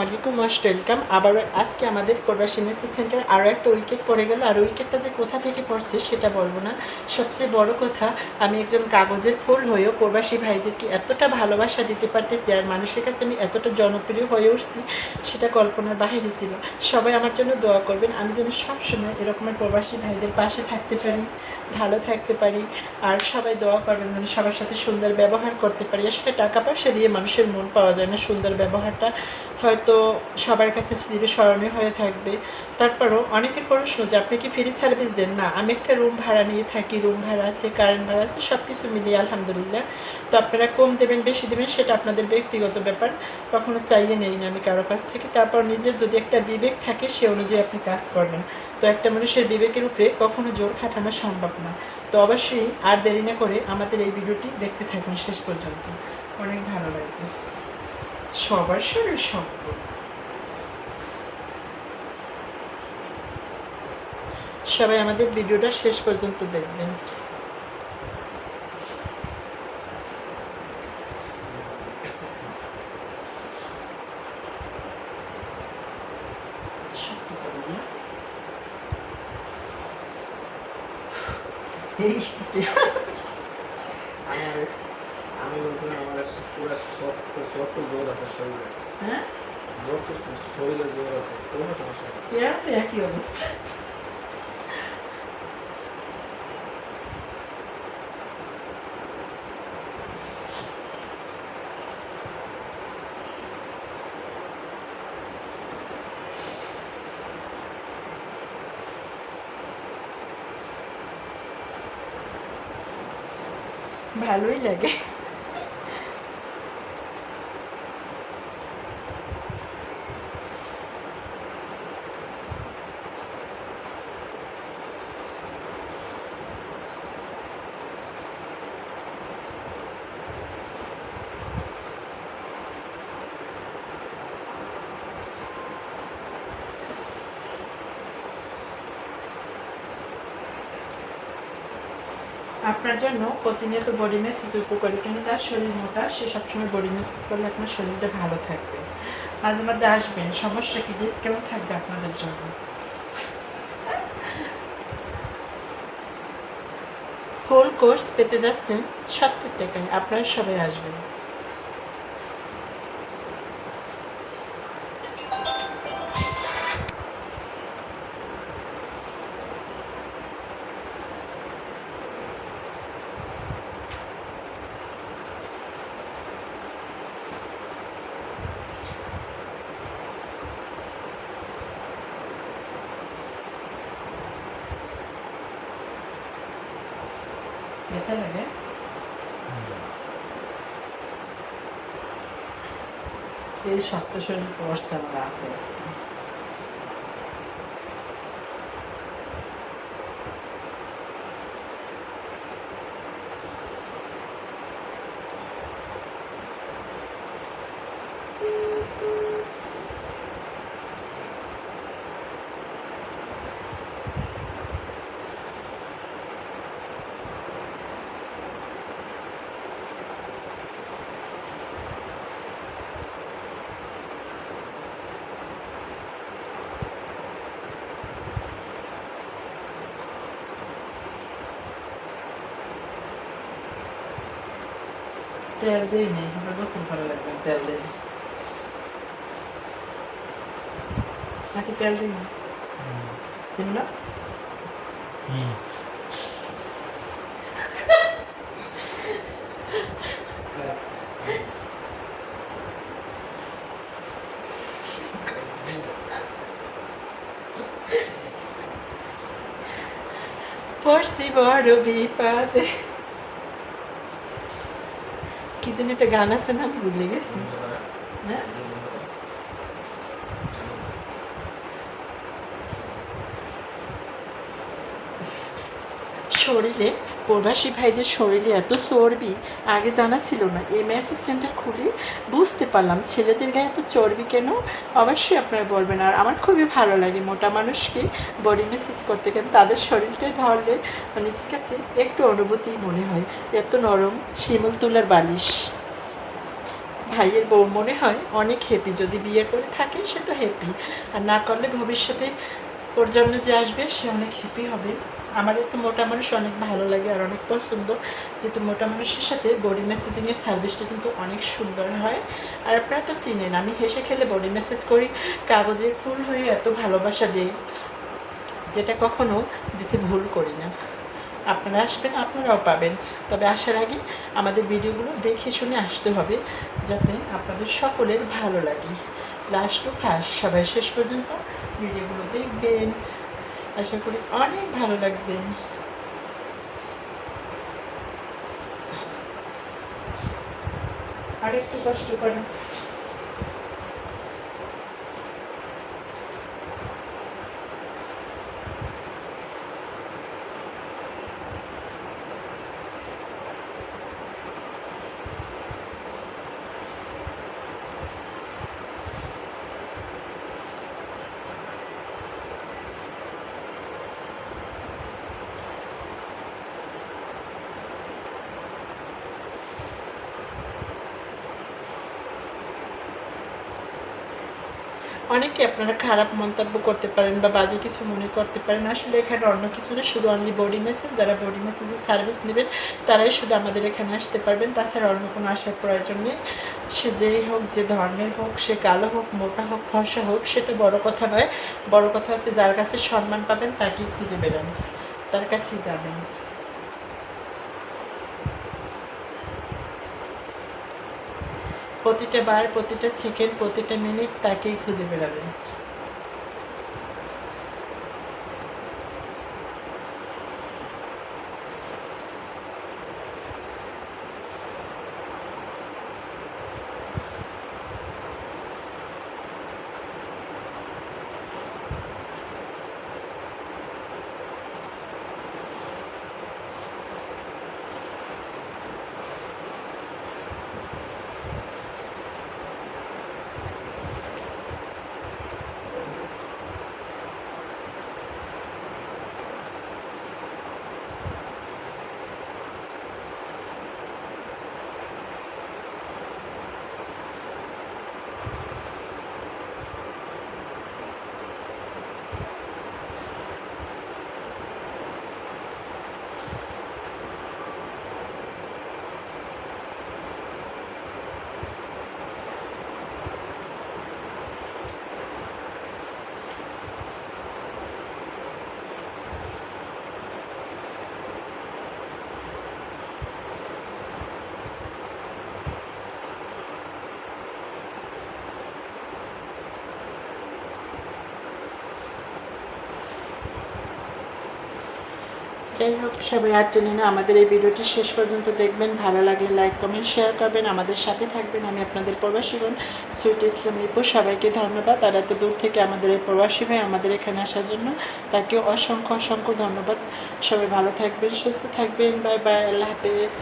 ওয়ালাইকুম most welcome আবারও আজকে আমাদের প্রবাসী মেসেজ সেন্টার আরও একটা উইকেট পড়ে গেল। আর উইকেটটা যে কোথা থেকে পড়ছে সেটা বলব না। সবচেয়ে বড় কথা, আমি একজন কাগজের ফুল হয়েও প্রবাসী ভাইদেরকে এতটা ভালোবাসা দিতে পারতেছি আর মানুষের কাছে আমি এতটা জনপ্রিয় হয়ে উঠছি, সেটা কল্পনার বাহিরে ছিল। সবাই আমার জন্য দোয়া করবেন, আমি যেন সবসময় এরকমের প্রবাসী ভাইদের পাশে থাকতে পারি, ভালো থাকতে পারি। আর সবাই দোয়া করবেন যেন সবার সাথে সুন্দর ব্যবহার করতে পারি। আসলে টাকা পয়সা দিয়ে মানুষের মন পাওয়া যায় না সুন্দর ব্যবহারটা। হয়তো সবার কাছে স্মরণীয় হয়ে থাকবে। তারপরও অনেকের প্রশ্ন যে, আপনি কি ফ্রি সার্ভিস দেন? না, আমি একটা রুম ভাড়া নিয়ে থাকি, রুম ভাড়া আছে, কারেন্ট ভাড়া আছে সব কিছু মিলিয়ে আলহামদুলিল্লাহ। তো আপনারা কম দেবেন, বেশি দেবেন, সেটা আপনাদের ব্যক্তিগত ব্যাপার, কখনো চাইয়ে নেই না আমি কারও কাছ থেকে। তারপর নিজের যদি একটা বিবেক থাকে, সে অনুযায়ী আপনি কাজ করবেন। তো একটা মানুষের বিবেকের উপরে কখনো জোর খাটানো সম্ভব না। তো অবশ্যই আর দেরি না করে আমাদের এই ভিডিওটি দেখতে থাকুন শেষ পর্যন্ত। অনেক ভালো লাগবে। সবার শরীর শব্দ সবাই আমাদের ভিডিওটা শেষ পর্যন্ত দেখবেন। শক্ত আমি বলছিলাম আমার পুরো শক্ত শক্ত জোর আছে শরীরে। হ্যাঁ? শ- শরীরে জোর আছে কোনো সমস্যা নেই। এর তো একই অবস্থা। ভালোই লাগে। আপনার জন্য প্রতিনিয়ত বডি মেসেজ উপকারী কিন্তু তার শরীর মোটা, সে সবসময় বডি মেসেজ করলে আপনার শরীরটা ভালো থাকবে। মাঝে মধ্যে আসবেন, সমস্যা কি? কেমন থাকবে আপনাদের জন্য? ফুল কোর্স পেতে যাচ্ছেন সত্তর টাকায়, আপনারা সবাই আসবেন। ব্যথা লাগে এই সপ্তাহ শনি পড়ছে আমার রাতে আজকে তেল দিই নেই আমার গোসল ভালো লাগবে না তেল দিই নাকি তেল দিই না দিন না পড়ছি বড় বিপাদে কি যেন একটা গান আছে না আমি ভুলে গেছি হ্যাঁ শরীরে প্রবাসী ভাইদের শরীরে এত চর্বি, আগে জানা ছিল না। এম অ্যাসিস্ট্যান্টের খুলে বুঝতে পারলাম, ছেলেদের গায়ে এত চর্বি কেন? অবশ্যই আপনারা বলবেন। আর আমার খুবই ভালো লাগে মোটা মানুষকে বডি মেসেজ করতে কেন তাদের শরীরটাই ধরলে নিজের কাছে একটু অনুভূতি মনে হয়। এত নরম, শিমুল তুলার বালিশ। ভাইয়ের বউ মনে হয় অনেক হ্যাপি যদি বিয়ে করে থাকে সে তো হ্যাপি আর না করলে ভবিষ্যতে ওর জন্য যে আসবে, সে অনেক হ্যাপি হবে। আমার তো মোটা মানুষ, অনেক ভালো লাগে আর অনেক পছন্দ। যেহেতু মোটা মানুষের সাথে বডি মেসেজিংয়ের সার্ভিসটা কিন্তু অনেক সুন্দর হয়। আর আপনারা তো চিনেন, আমি হেসে খেলে বডি মেসেজ করি, কাগজের ফুল হয়ে এত ভালোবাসা দিই, যেটা কখনো দিতে ভুল করি না। আপনারা আসবেন, আপনারাও পাবেন। তবে আসার আগে আমাদের ভিডিওগুলো দেখে শুনে আসতে হবে, যাতে আপনাদের সকলের ভালো লাগে। লাস্ট টু ফার্স্ট সবাই শেষ পর্যন্ত ভিডিওগুলো দেখবেন। আশা করি অনেক ভালো লাগবে। আর একটু কষ্ট করেন। অনেকে আপনারা খারাপ মন্তব্য করতে পারেন বা বাজে কিছু মনে করতে পারেন। আসলে এখানে অন্য কিছু না, শুধু অনলি বডি মেসেজ যারা বডি মেসেজের সার্ভিস নেবেন, তারাই শুধু আমাদের এখানে আসতে পারবেন। তাছাড়া অন্য কোনো আসার প্রয়োজন নেই। সে যেই হোক, যে ধর্মের হোক, সে কালো হোক, মোটা হোক, ফর্সা হোক সেটা বড় কথা নয়। বড় কথা হচ্ছে যার কাছে সম্মান পাবেন, তাকেই খুঁজে বেরোন তার কাছেই যাবেন। প্রতিটা বার প্রতিটা সেকেন্ড প্রতিটা মিনিট তাকেই খুঁজে বেড়াবেন যাই হোক, সবাই আর টেনে না, আমাদের এই ভিডিওটি শেষ পর্যন্ত দেখবেন। ভালো লাগলে লাইক, কমেন্ট শেয়ার করবেন। আমাদের সাথে থাকবেন আমি আপনাদের প্রবাসী বোন সুইট ইসলাম লিপু সবাইকে ধন্যবাদ। তারা এত দূর থেকে আমাদের এই প্রবাসী ভাই আমাদের এখানে আসার জন্য। তাকেও অসংখ্য অসংখ্য ধন্যবাদ। সবাই ভালো থাকবেন, সুস্থ থাকবেন। বাই বাই, আল্লাহ হাফেজ।